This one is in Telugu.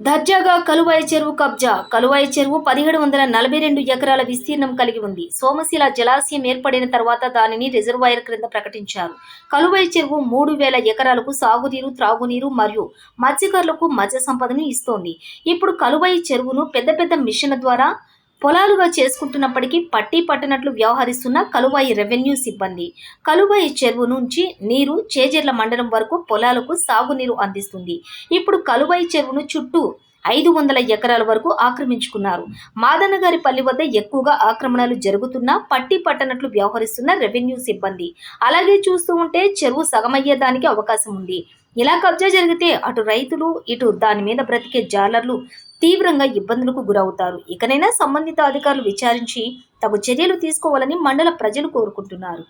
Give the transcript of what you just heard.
దర్జాగా కలువాయి చెరువు కబ్జా. కలువాయి చెరువు పదిహేడు వందల నలభై రెండు ఎకరాల విస్తీర్ణం కలిగి ఉంది. సోమశిల జలాశయం ఏర్పడిన తర్వాత దానిని రిజర్వాయర్ క్రింద ప్రకటించారు. కలువాయి చెరువు మూడు వేల ఎకరాలకు సాగునీరు త్రాగునీరు మరియు మత్స్యకారులకు మత్స్య సంపదను ఇస్తోంది. ఇప్పుడు కలువాయి చెరువును పెద్ద పెద్ద మిషన్ల ద్వారా పొలాలుగా చేసుకుంటున్నప్పటికీ పట్టి పట్టనట్లు వ్యవహరిస్తున్న కలువాయి రెవెన్యూ సిబ్బంది. కలువాయి చెరువు నుంచి నీరు చేజెర్ల మండలం వరకు పొలాలకు సాగునీరు అందిస్తుంది. ఇప్పుడు కలువాయి చెరువును చుట్టూ ఐదు వందల ఎకరాల వరకు ఆక్రమించుకున్నారు. మాదన్నగారి పల్లి వద్ద ఎక్కువగా ఆక్రమణలు జరుగుతున్నా పట్టి పట్టనట్లు వ్యవహరిస్తున్న రెవెన్యూ సిబ్బంది. అలాగే చూస్తూ ఉంటే చెరువు సగమయ్యేదానికి అవకాశం ఉంది. ఇలా కబ్జా జరిగితే అటు రైతులు ఇటు దాని మీద బ్రతికే జాలర్లు తీవ్రంగా ఇబ్బందులకు గురవుతారు. ఇకనైనా సంబంధిత అధికారులు విచారించి తగు చర్యలు తీసుకోవాలని మండల ప్రజలు కోరుకుంటున్నారు.